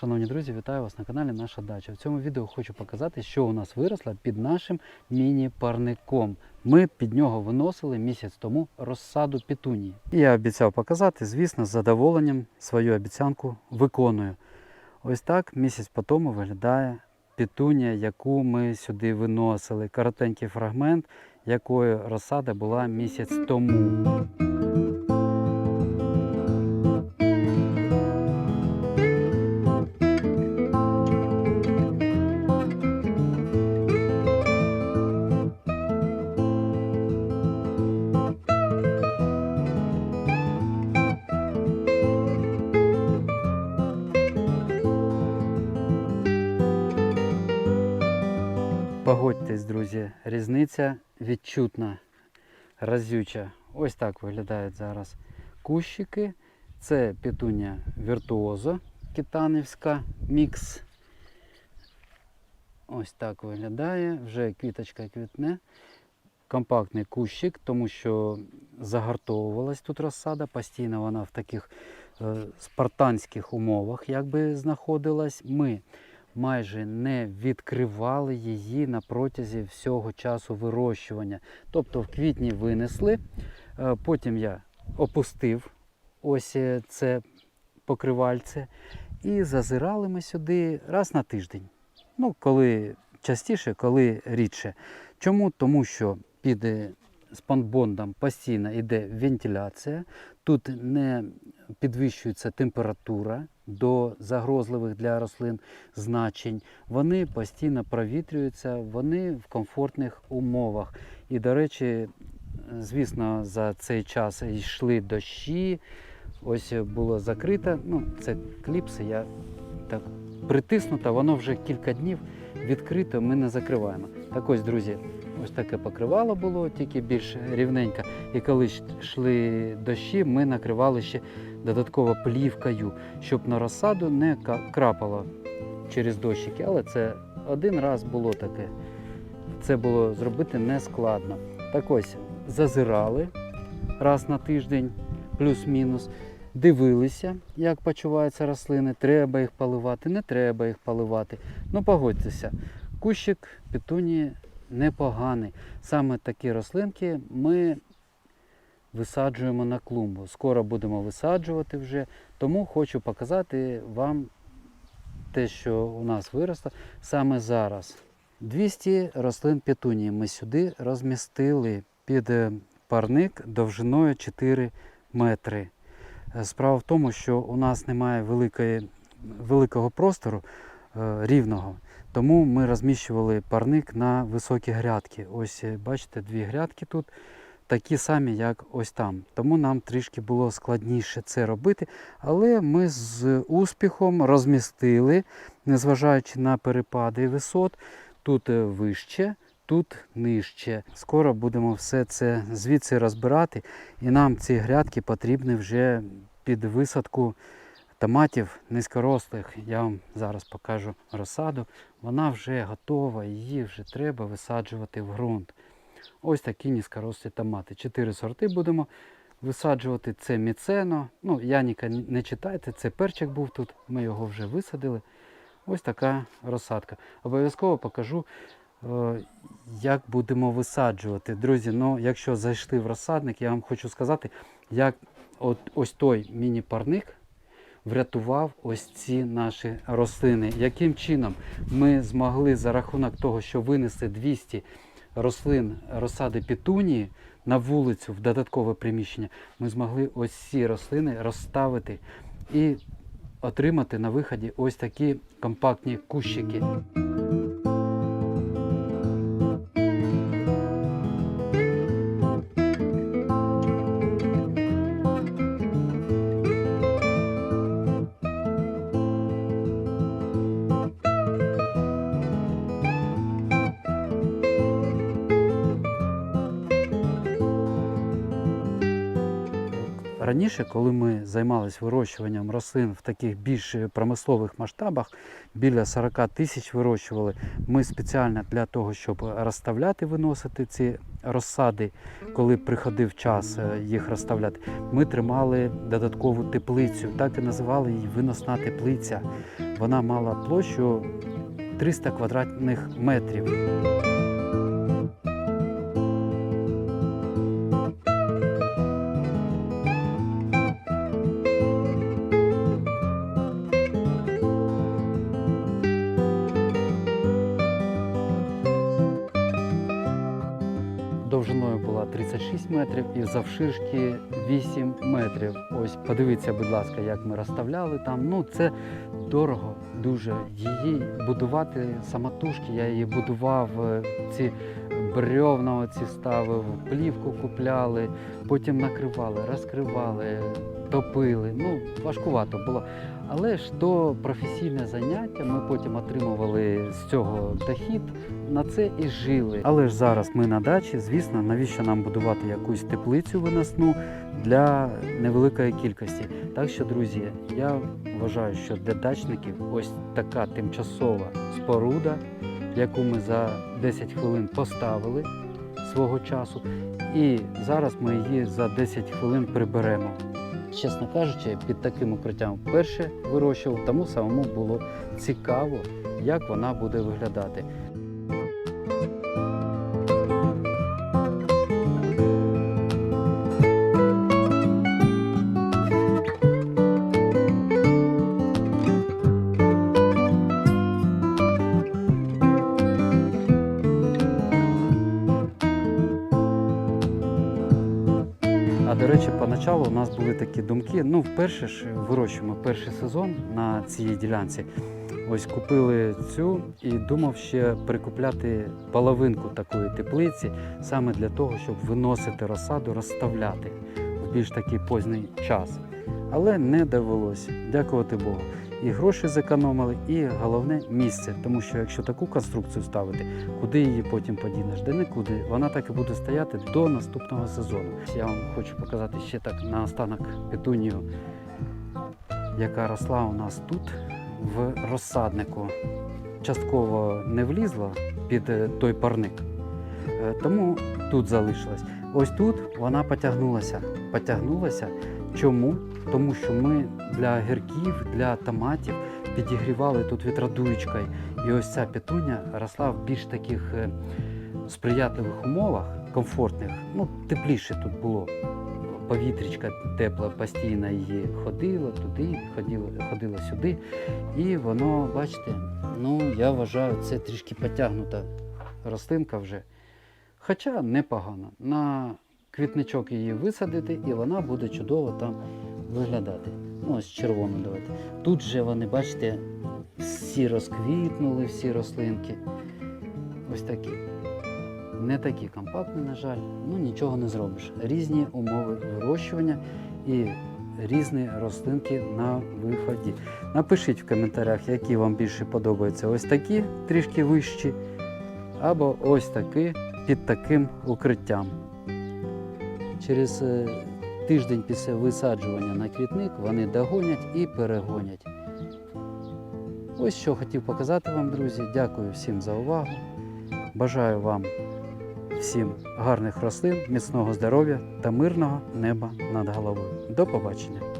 Шановні друзі, вітаю вас на каналі Наша Дача. В цьому відео хочу показати, що у нас виросло під нашим міні-парником. Ми під нього виносили місяць тому розсаду петунії. І я обіцяв показати, звісно, з задоволенням свою обіцянку виконую. Ось так місяць по тому виглядає петунія, яку ми сюди виносили. Коротенький фрагмент, якої розсада була місяць тому. Погодьтесь, друзі, різниця відчутна, разюча. Ось так виглядають зараз кущики. Це петуня віртуозо китанівська мікс. Ось так виглядає. Вже квіточка квітне. Компактний кущик, тому що загартовувалась тут розсада. Постійно вона в таких е, спартанських умовах якби знаходилась. Ми майже не відкривали її на протязі всього часу вирощування. Тобто в квітні винесли, е, потім я опустив ось е, це покривальце і зазирали ми сюди раз на тиждень. Ну, коли частіше, коли рідше. Чому? Тому що під е, спанбондом постійно йде вентиляція, тут не підвищується температура до загрозливих для рослин значень. Вони постійно провітрюються, вони в комфортних умовах. І, до речі, звісно, за цей час йшли дощі. Ось було закрито. Ну, це кліпси, я так притиснуто, воно вже кілька днів відкрито, ми не закриваємо. Так ось, друзі, ось таке покривало було, тільки більш рівненько. І коли йшли дощі, ми накривали ще додатково плівкою, щоб на розсаду не крапало через дощики. Але це один раз було таке. Це було зробити не складно. Так ось зазирали раз на тиждень, плюс-мінус. Дивилися, як почуваються рослини, треба їх поливати, не треба їх поливати. Ну погодьтеся, кущик петунії непоганий. Саме такі рослинки ми висаджуємо на клумбу. Скоро будемо висаджувати вже, тому хочу показати вам те, що у нас виросло саме зараз. 200 рослин петунії ми сюди розмістили під е, парник довжиною 4 метри. Е, Справа в тому, що у нас немає великої, великого простору е, рівного, тому ми розміщували парник на високі грядки. Ось е, бачите, дві грядки тут такі самі, як ось там. Тому нам трішки було складніше це робити, але ми з успіхом розмістили, незважаючи на перепади висот, тут вище. Тут нижче. Скоро будемо все це звідси розбирати, і нам ці грядки потрібні вже під висадку томатів низькорослих. Я вам зараз покажу розсаду. Вона вже готова, її вже треба висаджувати в ґрунт. Ось такі низькорослі томати. Чотири сорти будемо висаджувати. Це міцено. Ну, Яніка не читайте, це перчик був тут, ми його вже висадили. Ось така розсадка. Обов'язково покажу, е, як будемо висаджувати. Друзі, ну, якщо зайшли в розсадник, я вам хочу сказати, як от ось той міні-парник врятував ось ці наші рослини. Яким чином ми змогли за рахунок того, що винесли 200 рослин розсади петунії на вулицю в додаткове приміщення, ми змогли ось ці рослини розставити і отримати на виході ось такі компактні кущики. Раніше, коли ми займалися вирощуванням рослин в таких більш промислових масштабах, біля 40 тисяч вирощували, ми спеціально для того, щоб розставляти, виносити ці розсади, коли приходив час е, їх розставляти, ми тримали додаткову теплицю, так і називали її виносна теплиця. Вона мала площу 300 квадратних метрів. 36 метрів і завширшки 8 метрів. Ось подивіться, будь ласка, як ми розставляли там. Ну це дорого дуже. Її будувати самотужки. Я її будував. е, Ці бревна оці ставив, плівку купляли, потім накривали, розкривали, топили. Ну важкувато було. Але ж то професійне заняття. Ми потім отримували з цього дохід на це і жили. Але ж зараз ми на дачі, звісно, навіщо нам будувати якусь теплицю виносну для невеликої кількості. Так що, друзі, я вважаю, що для дачників ось така тимчасова споруда, яку ми за 10 хвилин поставили свого часу, і зараз ми її за 10 хвилин приберемо. Чесно кажучи, під таким укриттям вперше вирощував, тому самому було цікаво, як вона буде виглядати. До речі, поначалу у нас були такі думки. Ну, вперше ж вирощуємо перший сезон на цій ділянці. Ось купили цю і думав ще прикупляти половинку такої теплиці саме для того, щоб виносити розсаду, розставляти в більш такий поздний час. Але не довелося, дякувати Богу. І гроші зекономили, і головне місце. Тому що якщо таку конструкцію ставити, куди її потім подінеш? Де нікуди. Вона так і буде стояти до наступного сезону. Я вам хочу показати ще так наостанок петунію, яка росла у нас тут в розсаднику. Частково не влізла під е, той парник, Е, тому тут залишилась. Ось тут вона потягнулася. Потягнулася. Чому? Тому що ми для гірків, для томатів підігрівали тут вітродуєчкою. І ось ця петуня росла в більш таких е, сприятливих умовах, комфортних. Ну, тепліше тут було. Повітрячка тепла постійно її ходила туди, ходила, ходила сюди. І воно, бачите, ну я вважаю, це трішки потягнута рослинка вже. Хоча непогано. На квітничок її висадити, і вона буде чудово там виглядати. Ну, ось червону давайте. Тут же вони, бачите, всі розквітнули, всі рослинки. Ось такі. Не такі компактні, на жаль, ну нічого не зробиш. Різні умови вирощування і різні рослинки на виході. Напишіть в коментарях, які вам більше подобаються. Ось такі трішки вищі, або ось такі під таким укриттям. Через е, тиждень після висаджування на квітник вони догонять і перегонять. Ось що хотів показати вам, друзі. Дякую всім за увагу. Бажаю вам всім гарних рослин, міцного здоров'я та мирного неба над головою. До побачення!